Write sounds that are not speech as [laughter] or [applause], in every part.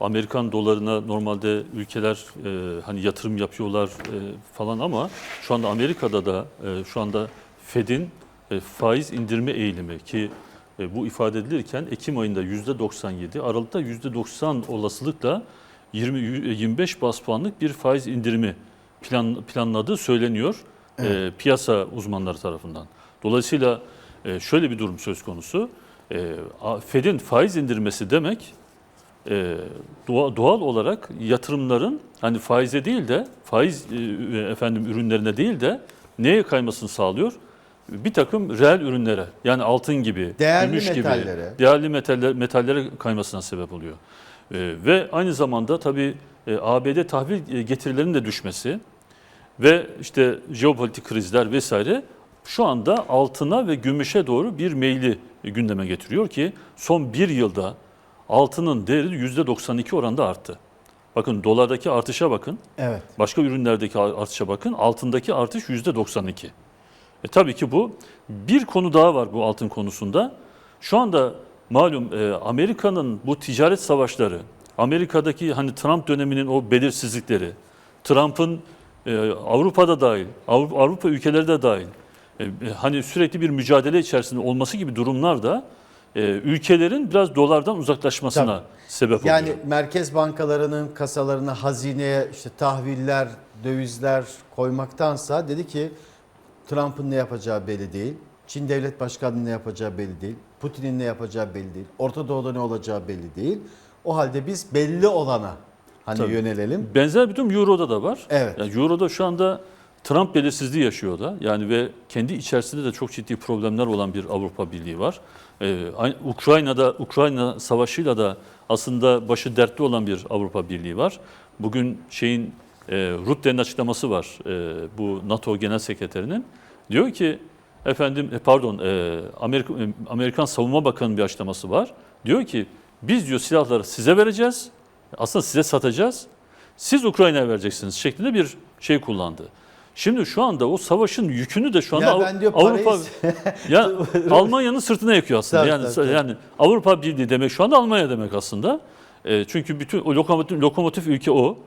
Amerikan dolarına normalde ülkeler e, hani yatırım yapıyorlar e, falan ama şu anda Amerika'da da e, şu anda Fed'in e, faiz indirme eğilimi ki e, bu ifade edilirken Ekim ayında %97, Aralık'ta %90 olasılıkla 20 25 bas puanlık bir faiz indirimi plan, planladığı söyleniyor e, piyasa uzmanları tarafından. Dolayısıyla e, şöyle bir durum söz konusu. E, Fed'in faiz indirmesi demek e, doğa- doğal olarak yatırımların hani faize değil de faiz e, efendim ürünlerine değil de neye kaymasını sağlıyor? Bir takım reel ürünlere yani altın gibi, Değerli gümüş metallere. gibi değerli metaller, metallere kaymasına sebep oluyor. E, ve aynı zamanda tabii e, ABD tahvil e, getirilerinin de düşmesi ve işte jeopolitik krizler vesaire şu anda altına ve gümüşe doğru bir meyli gündeme getiriyor ki son bir yılda altının değeri %92 oranda arttı. Bakın dolardaki artışa bakın, Evet. başka ürünlerdeki artışa bakın, altındaki artış %92. E tabii ki bu bir konu daha var bu altın konusunda. Şu anda malum e, Amerika'nın bu ticaret savaşları, Amerika'daki hani Trump döneminin o belirsizlikleri, Trump'ın e, Avrupa'da dahil, Avrupa, Avrupa ülkeleri de dahil, e, hani sürekli bir mücadele içerisinde olması gibi durumlar da e, ülkelerin biraz dolardan uzaklaşmasına Tabii. sebep Yani oluyor. merkez bankalarının kasalarına hazineye işte tahviller, dövizler koymaktansa dedi ki Trump'ın ne yapacağı belli değil. Çin devlet başkanının ne yapacağı belli değil. Putin'in ne yapacağı belli değil. Orta Doğu'da ne olacağı belli değil. O halde biz belli olana hani Tabii. yönelelim. Benzer bir durum Euro'da da var. Evet. Yani Euro'da şu anda Trump belirsizliği yaşıyor da. Yani ve kendi içerisinde de çok ciddi problemler olan bir Avrupa Birliği var. Ee, Ukrayna'da Ukrayna savaşıyla da aslında başı dertli olan bir Avrupa Birliği var. Bugün şeyin e, Rutte'nin açıklaması var. E, bu NATO Genel Sekreterinin diyor ki efendim e, pardon e, Amerika, e, Amerikan Savunma Bakanı'nın bir açıklaması var. Diyor ki biz diyor silahları size vereceğiz. Aslında size satacağız. Siz Ukrayna'ya vereceksiniz şeklinde bir şey kullandı. Şimdi şu anda o savaşın yükünü de şu anda Ya ben diyor Avrupa [laughs] ya Almanya'nın sırtına yakıyor aslında. Tabii, yani tabii, yani Avrupa Birliği demek şu anda Almanya demek aslında. E, çünkü bütün o lokomotif, lokomotif ülke o.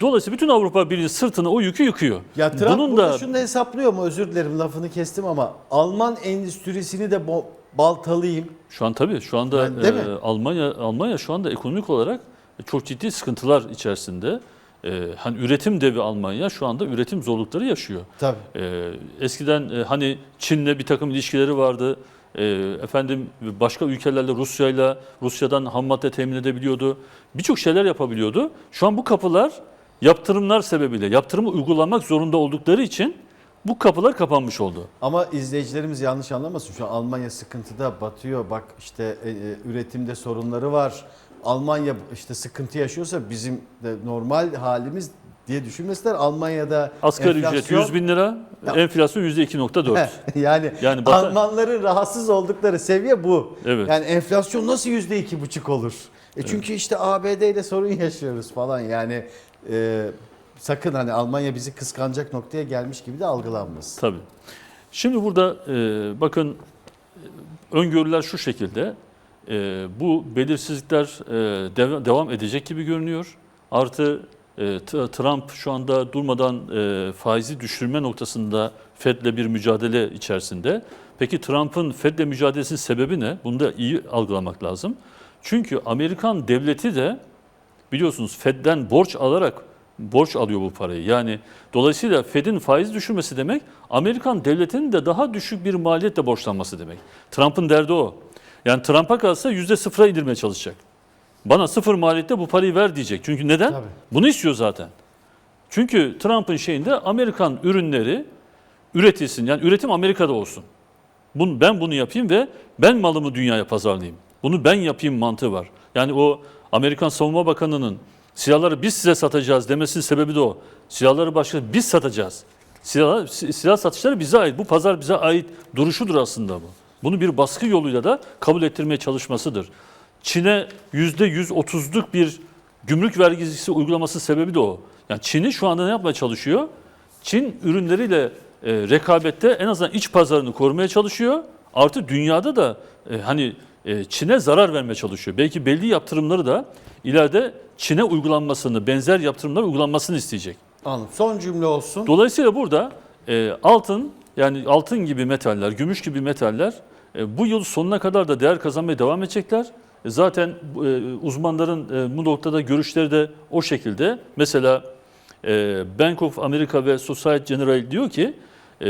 Dolayısıyla bütün Avrupa Birliği sırtına o yükü yıkıyor. Ya Trump Bunun da şunu da hesaplıyor mu? Özür dilerim lafını kestim ama Alman endüstrisini de baltalayayım. Şu an tabii şu anda Yani mi? e, Almanya Almanya şu anda ekonomik olarak çok ciddi sıkıntılar içerisinde. E, hani üretim devi Almanya şu anda üretim zorlukları yaşıyor. Tabii. E, eskiden e, hani Çin'le bir takım ilişkileri vardı. E, efendim başka ülkelerle Rusya'yla Rusya'dan ham madde temin edebiliyordu. Birçok şeyler yapabiliyordu. Şu an bu kapılar yaptırımlar sebebiyle yaptırımı uygulamak zorunda oldukları için bu kapılar kapanmış oldu. Ama izleyicilerimiz yanlış anlamasın. Şu an Almanya sıkıntıda batıyor. Bak işte e, e, üretimde sorunları var. Almanya işte sıkıntı yaşıyorsa bizim de normal halimiz diye düşünmesinler. Almanya'da Asgari ücret enflasyon- 100 bin lira, Ya- enflasyon %2.4. yani, [laughs] Yani Batı- Almanların rahatsız oldukları seviye bu. Evet. Yani enflasyon nasıl yüzde iki buçuk olur? E çünkü işte ABD ile sorun yaşıyoruz falan. Yani e, sakın hani Almanya bizi kıskanacak noktaya gelmiş gibi de algılanmasın. Tabii. Şimdi burada e, bakın e, öngörüler şu şekilde. E, bu belirsizlikler e, dev- devam edecek gibi görünüyor. Artı e, Trump şu anda durmadan e, faizi düşürme noktasında Fed'le bir mücadele içerisinde. Peki Trump'ın Fed'le mücadelesinin sebebi ne? Bunu da iyi algılamak lazım. Çünkü Amerikan devleti de biliyorsunuz Fed'den borç alarak borç alıyor bu parayı. Yani dolayısıyla Fed'in faiz düşürmesi demek Amerikan devletinin de daha düşük bir maliyetle borçlanması demek. Trump'ın derdi o. Yani Trump'a kalsa yüzde sıfıra indirmeye çalışacak. Bana sıfır maliyette bu parayı ver diyecek. Çünkü neden? Tabii. Bunu istiyor zaten. Çünkü Trump'ın şeyinde Amerikan ürünleri üretilsin. Yani üretim Amerika'da olsun. Bunu, ben bunu yapayım ve ben malımı dünyaya pazarlayayım. Bunu ben yapayım mantığı var. Yani o Amerikan Savunma Bakanı'nın silahları biz size satacağız demesinin sebebi de o. Silahları başka biz satacağız. Silah, silah satışları bize ait. Bu pazar bize ait duruşudur aslında bu. Bunu bir baskı yoluyla da kabul ettirmeye çalışmasıdır. Çin'e %130'luk bir gümrük vergisi uygulaması sebebi de o. Yani Çin'i şu anda ne yapmaya çalışıyor? Çin ürünleriyle e, rekabette en azından iç pazarını korumaya çalışıyor. Artı dünyada da e, hani e, Çin'e zarar vermeye çalışıyor. Belki belli yaptırımları da ileride Çin'e uygulanmasını, benzer yaptırımlar uygulanmasını isteyecek. Anladım. Son cümle olsun. Dolayısıyla burada e, altın yani altın gibi metaller, gümüş gibi metaller bu yıl sonuna kadar da değer kazanmaya devam edecekler. E, zaten e, uzmanların e, bu noktada görüşleri de o şekilde. Mesela e, Bank of America ve Societe Generale diyor ki e,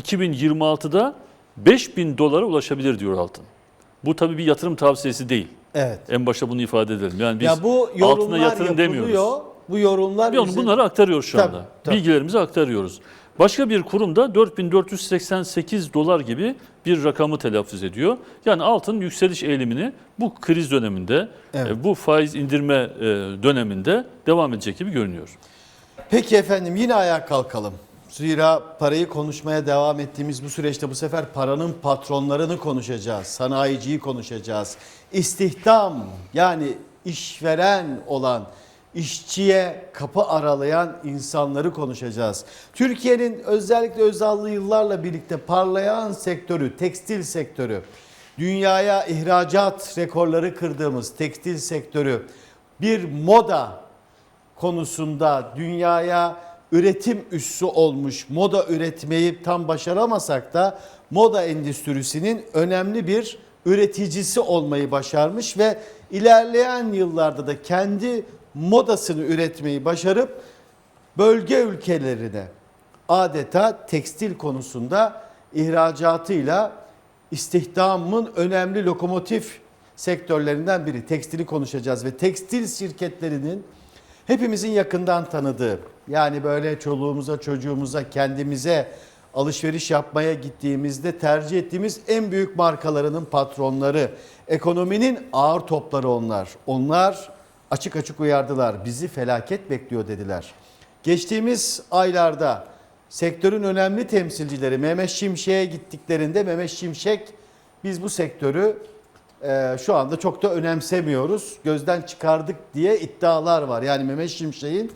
2026'da 5000 dolara ulaşabilir diyor altın. Bu tabii bir yatırım tavsiyesi değil. Evet. En başta bunu ifade edelim. Yani biz ya bu altına yatırım yapılıyor. demiyoruz. Bu yorumlar Biz bize- bunları aktarıyoruz şu Tabii, anda. tabii. Bilgilerimizi aktarıyoruz. Başka bir kurumda 4488 dolar gibi bir rakamı telaffuz ediyor. Yani altın yükseliş eğilimini bu kriz döneminde, Evet. e, bu faiz indirme e, döneminde devam edecek gibi görünüyor. Peki efendim yine ayağa kalkalım. Zira parayı konuşmaya devam ettiğimiz bu süreçte bu sefer paranın patronlarını konuşacağız. Sanayiciyi konuşacağız. İstihdam yani işveren olan, işçiye kapı aralayan insanları konuşacağız. Türkiye'nin özellikle özallı yıllarla birlikte parlayan sektörü, tekstil sektörü, dünyaya ihracat rekorları kırdığımız tekstil sektörü, bir moda konusunda dünyaya üretim üssü olmuş moda üretmeyi tam başaramasak da moda endüstrisinin önemli bir üreticisi olmayı başarmış ve ilerleyen yıllarda da kendi modasını üretmeyi başarıp bölge ülkelerine adeta tekstil konusunda ihracatıyla istihdamın önemli lokomotif sektörlerinden biri. Tekstili konuşacağız ve tekstil şirketlerinin hepimizin yakından tanıdığı yani böyle çoluğumuza çocuğumuza kendimize alışveriş yapmaya gittiğimizde tercih ettiğimiz en büyük markalarının patronları. Ekonominin ağır topları onlar. Onlar açık açık uyardılar. Bizi felaket bekliyor dediler. Geçtiğimiz aylarda sektörün önemli temsilcileri Mehmet Şimşek'e gittiklerinde Mehmet Şimşek biz bu sektörü e, şu anda çok da önemsemiyoruz. Gözden çıkardık diye iddialar var. Yani Mehmet Şimşek'in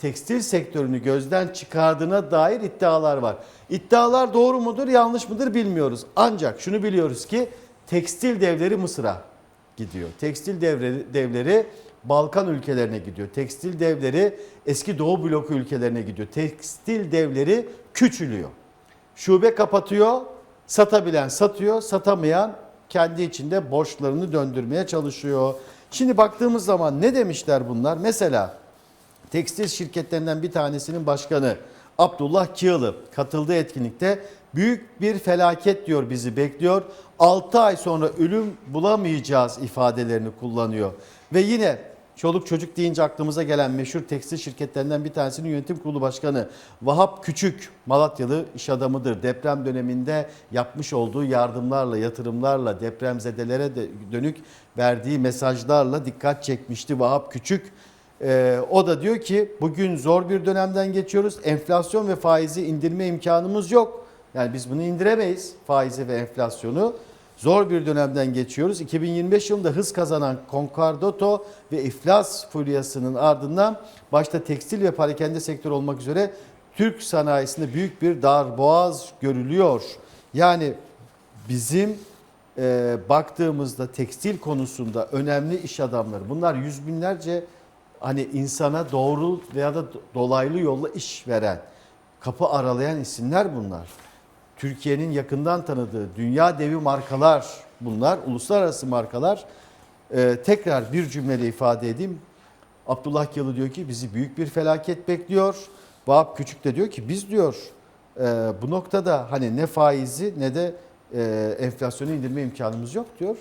tekstil sektörünü gözden çıkardığına dair iddialar var. İddialar doğru mudur yanlış mıdır bilmiyoruz. Ancak şunu biliyoruz ki tekstil devleri Mısır'a gidiyor. Tekstil devleri, devleri Balkan ülkelerine gidiyor. Tekstil devleri eski Doğu bloku ülkelerine gidiyor. Tekstil devleri küçülüyor. Şube kapatıyor, satabilen satıyor, satamayan kendi içinde borçlarını döndürmeye çalışıyor. Şimdi baktığımız zaman ne demişler bunlar? Mesela tekstil şirketlerinden bir tanesinin başkanı Abdullah Kiyılı katıldığı etkinlikte büyük bir felaket diyor bizi bekliyor. 6 ay sonra ölüm bulamayacağız ifadelerini kullanıyor. Ve yine çoluk çocuk deyince aklımıza gelen meşhur tekstil şirketlerinden bir tanesinin yönetim kurulu başkanı Vahap Küçük Malatyalı iş adamıdır. Deprem döneminde yapmış olduğu yardımlarla, yatırımlarla depremzedelere de dönük verdiği mesajlarla dikkat çekmişti Vahap Küçük. Ee, o da diyor ki bugün zor bir dönemden geçiyoruz. Enflasyon ve faizi indirme imkanımız yok. Yani biz bunu indiremeyiz faizi ve enflasyonu. Zor bir dönemden geçiyoruz. 2025 yılında hız kazanan Concordato ve iflas furyasının ardından başta tekstil ve parakende sektörü olmak üzere Türk sanayisinde büyük bir darboğaz görülüyor. Yani bizim e, baktığımızda tekstil konusunda önemli iş adamları bunlar yüz binlerce hani insana doğru veya da dolaylı yolla iş veren, kapı aralayan isimler bunlar. Türkiye'nin yakından tanıdığı dünya devi markalar bunlar, uluslararası markalar. Ee, tekrar bir cümleyle ifade edeyim. Abdullah Yalı diyor ki bizi büyük bir felaket bekliyor. Vahap Küçük de diyor ki biz diyor e, bu noktada hani ne faizi ne de e, enflasyonu indirme imkanımız yok diyor.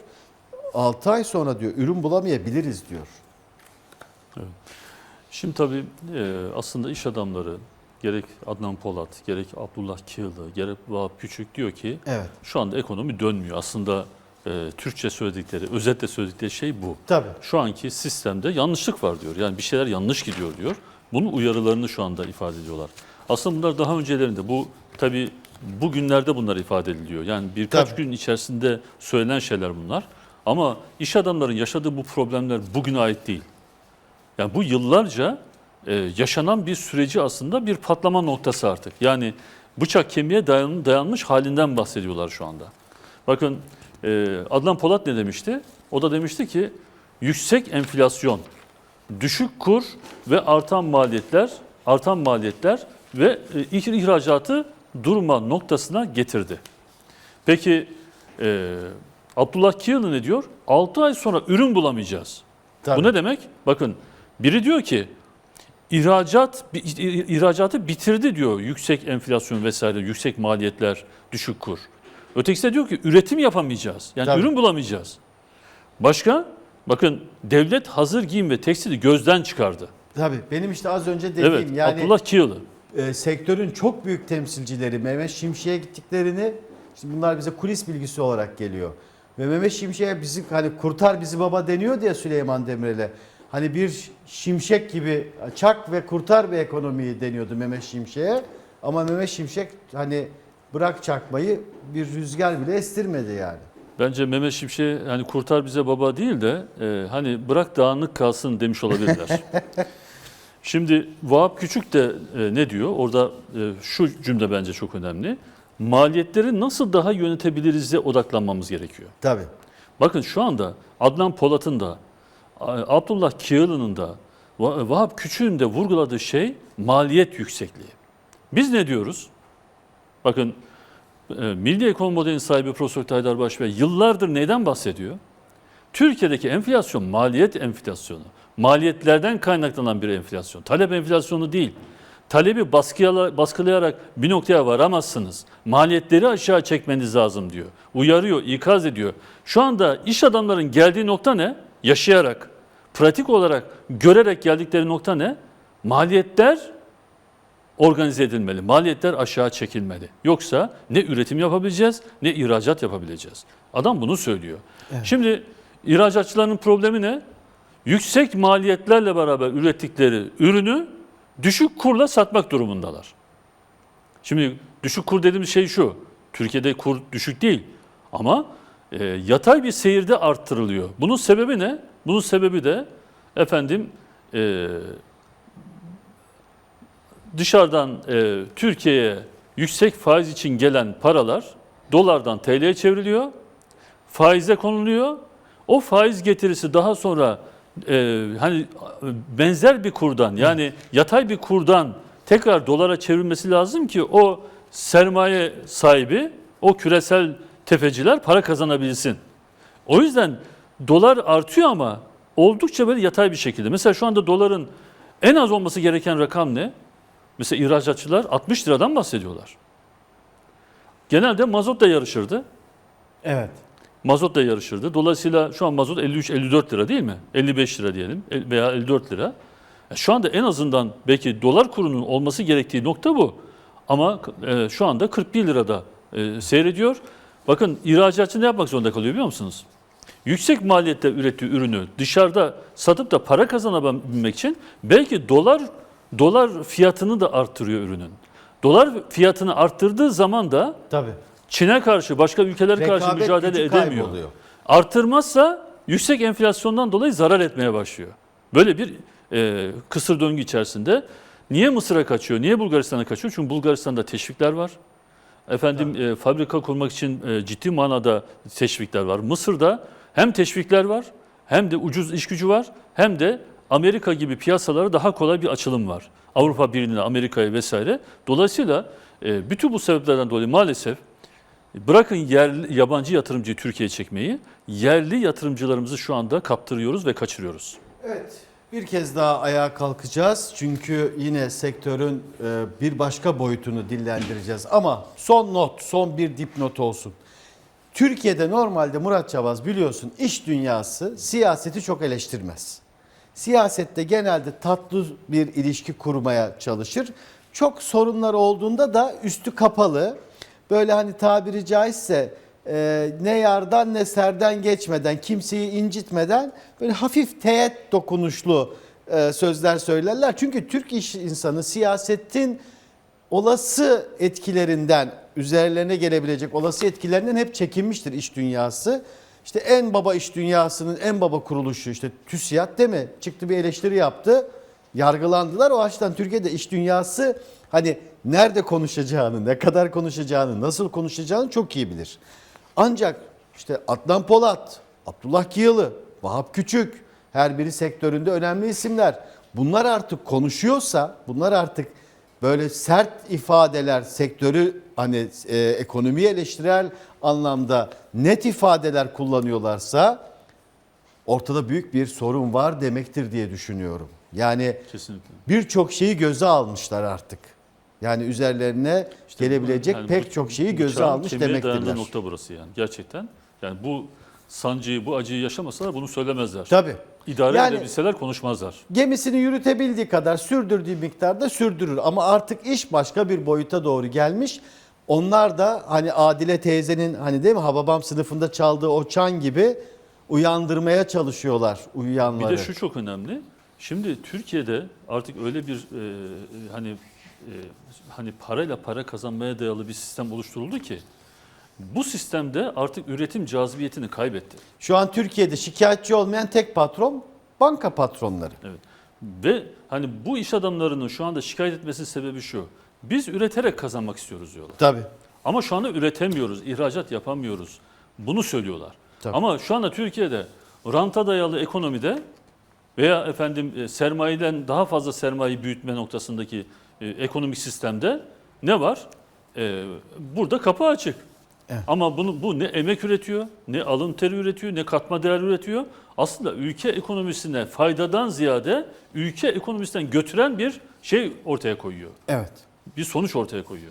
6 ay sonra diyor ürün bulamayabiliriz diyor. Şimdi tabii e, aslında iş adamları gerek Adnan Polat, gerek Abdullah Kığlı, gerek Vahap Küçük diyor ki Evet. şu anda ekonomi dönmüyor. Aslında e, Türkçe söyledikleri, özetle söyledikleri şey bu. Tabii. Şu anki sistemde yanlışlık var diyor. Yani bir şeyler yanlış gidiyor diyor. Bunun uyarılarını şu anda ifade ediyorlar. Aslında bunlar daha öncelerinde bu tabii bugünlerde bunlar ifade ediliyor. Yani birkaç Tabii. gün içerisinde söylenen şeyler bunlar. Ama iş adamların yaşadığı bu problemler bugüne ait değil. Yani bu yıllarca e, yaşanan bir süreci aslında bir patlama noktası artık. Yani bıçak kemiğe dayan, dayanmış halinden bahsediyorlar şu anda. Bakın e, Adnan Polat ne demişti? O da demişti ki yüksek enflasyon, düşük kur ve artan maliyetler, artan maliyetler ve e, ihracatı durma noktasına getirdi. Peki e, Abdullah Kiyalı ne diyor? 6 ay sonra ürün bulamayacağız. Tabii. Bu ne demek? Bakın biri diyor ki ihracat ihracatı bitirdi diyor. Yüksek enflasyon vesaire, yüksek maliyetler, düşük kur. Ötekisi de diyor ki üretim yapamayacağız. Yani Tabii. ürün bulamayacağız. Başka? Bakın devlet hazır giyim ve tekstili gözden çıkardı. Tabii benim işte az önce dediğim Evet, yani Abdullah Kiyalı. e, sektörün çok büyük temsilcileri Mehmet Şimşek'e gittiklerini işte bunlar bize kulis bilgisi olarak geliyor. Ve Mehmet Şimşek'e bizi hani kurtar bizi baba deniyor diye Süleyman Demirel'e. Hani bir şimşek gibi çak ve kurtar bir ekonomiyi deniyordu Mehmet Şimşek'e. Ama Mehmet Şimşek hani bırak çakmayı bir rüzgar bile estirmedi yani. Bence Mehmet Şimşek hani kurtar bize baba değil de e, hani bırak dağınık kalsın demiş olabilirler. [laughs] Şimdi Vahap Küçük de e, ne diyor? Orada e, şu cümle bence çok önemli. Maliyetleri nasıl daha yönetebiliriz'e odaklanmamız gerekiyor. Tabii. Bakın şu anda Adnan Polat'ın da Abdullah Kiyalı'nın da Va- Vahap Küçük'ün de vurguladığı şey maliyet yüksekliği. Biz ne diyoruz? Bakın e, Milli Ekonomi Modeli'nin sahibi Profesör Tayyar Başbey yıllardır neyden bahsediyor? Türkiye'deki enflasyon maliyet enflasyonu. Maliyetlerden kaynaklanan bir enflasyon. Talep enflasyonu değil. Talebi baskılayarak bir noktaya varamazsınız. Maliyetleri aşağı çekmeniz lazım diyor. Uyarıyor, ikaz ediyor. Şu anda iş adamların geldiği nokta ne? Yaşayarak, pratik olarak görerek geldikleri nokta ne? Maliyetler organize edilmeli. Maliyetler aşağı çekilmeli. Yoksa ne üretim yapabileceğiz ne ihracat yapabileceğiz. Adam bunu söylüyor. Şimdi ihracatçıların problemi ne? Yüksek maliyetlerle beraber ürettikleri ürünü düşük kurla satmak durumundalar. Şimdi düşük kur dediğimiz şey şu. Türkiye'de kur düşük değil ama e, yatay bir seyirde arttırılıyor. Bunun sebebi ne? Bunun sebebi de efendim e, dışarıdan e, Türkiye'ye yüksek faiz için gelen paralar dolardan TL'ye çevriliyor, faize konuluyor. O faiz getirisi daha sonra e, hani benzer bir kurdan yani yatay bir kurdan tekrar dolara çevrilmesi lazım ki o sermaye sahibi, o küresel tefeciler para kazanabilsin. O yüzden dolar artıyor ama oldukça böyle yatay bir şekilde. Mesela şu anda doların en az olması gereken rakam ne? Mesela ihracatçılar 60 liradan bahsediyorlar. Genelde mazotla yarışırdı. Evet. Mazotla yarışırdı. Dolayısıyla şu an mazot 53-54 lira değil mi? 55 lira diyelim el- veya 54 lira. Şu anda en azından belki dolar kurunun olması gerektiği nokta bu. Ama e, şu anda 41 lirada e, seyrediyor. Bakın ihracatçı ne yapmak zorunda kalıyor biliyor musunuz? Yüksek maliyette ürettiği ürünü dışarıda satıp da para kazanabilmek için belki dolar dolar fiyatını da arttırıyor ürünün. Dolar fiyatını arttırdığı zaman da Tabii. Çin'e karşı, başka ülkelere karşı Rekabet mücadele gücü edemiyor. kayboluyor. Artırmazsa yüksek enflasyondan dolayı zarar etmeye başlıyor. Böyle bir e, kısır döngü içerisinde. Niye Mısır'a kaçıyor? Niye Bulgaristan'a kaçıyor? Çünkü Bulgaristan'da teşvikler var. Efendim e, fabrika kurmak için e, ciddi manada teşvikler var. Mısır'da hem teşvikler var, hem de ucuz iş gücü var, hem de Amerika gibi piyasalara daha kolay bir açılım var. Avrupa Birliği'ne, Amerika'ya vesaire. Dolayısıyla e, bütün bu sebeplerden dolayı maalesef Bırakın yerli, yabancı yatırımcıyı Türkiye'ye çekmeyi, yerli yatırımcılarımızı şu anda kaptırıyoruz ve kaçırıyoruz. Evet. Bir kez daha ayağa kalkacağız. Çünkü yine sektörün e, bir başka boyutunu dillendireceğiz. Ama son not, son bir dipnot olsun. Türkiye'de normalde Murat Çavaz biliyorsun iş dünyası siyaseti çok eleştirmez. Siyasette genelde tatlı bir ilişki kurmaya çalışır. Çok sorunlar olduğunda da üstü kapalı. Böyle hani tabiri caizse e, ne yardan ne serden geçmeden, kimseyi incitmeden böyle hafif teğet dokunuşlu e, sözler söylerler. Çünkü Türk iş insanı siyasetin olası etkilerinden, üzerlerine gelebilecek olası etkilerinden hep çekinmiştir iş dünyası. İşte en baba iş dünyasının en baba kuruluşu işte TÜSİAD değil mi? Çıktı bir eleştiri yaptı. Yargılandılar. O açıdan Türkiye'de iş dünyası hani nerede konuşacağını, ne kadar konuşacağını, nasıl konuşacağını çok iyi bilir. Ancak işte Adnan Polat, Abdullah Kiyalı, Vahap Küçük, Her biri sektöründe önemli isimler. Bunlar artık konuşuyorsa, bunlar artık böyle sert ifadeler, sektörü hani e, ekonomiyi eleştirel anlamda net ifadeler kullanıyorlarsa ortada büyük bir sorun var demektir diye düşünüyorum. Yani birçok şeyi göze almışlar artık. Yani üzerlerine İşte gelebilecek yani pek bu- çok şeyi göze almış demektirler. nokta burası yani gerçekten. Yani bu sancıyı, bu acıyı yaşamasalar bunu söylemezler. Tabii. İdare Yani- edebilseler konuşmazlar. Gemisini yürütebildiği kadar sürdürdüğü miktarda sürdürür. Ama artık iş başka bir boyuta doğru gelmiş. Onlar da hani Adile teyzenin hani değil mi Hababam sınıfında çaldığı o çan gibi uyandırmaya çalışıyorlar Bir uyuyanları. de şu çok önemli. Şimdi Türkiye'de artık öyle bir e, hani e, hani parayla para kazanmaya dayalı bir sistem oluşturuldu ki bu sistemde artık üretim cazibiyetini kaybetti. Şu an Türkiye'de şikayetçi olmayan tek patron banka patronları. Evet. Ve hani bu iş adamlarının şu anda şikayet etmesinin sebebi şu. Biz üreterek kazanmak istiyoruz diyorlar. Tabii. Ama şu anda üretemiyoruz, ihracat yapamıyoruz. Bunu söylüyorlar. Tabii. Ama şu anda Türkiye'de ranta dayalı ekonomide veya efendim e, sermayeden daha fazla sermayeyi büyütme noktasındaki e, ekonomik sistemde ne var? E, burada kapı açık. Evet. Ama bunu bu ne emek üretiyor, ne alın teri üretiyor, ne katma değer üretiyor. Aslında ülke ekonomisine faydadan ziyade ülke ekonomisinden götüren bir şey ortaya koyuyor. Evet. Bir sonuç ortaya koyuyor.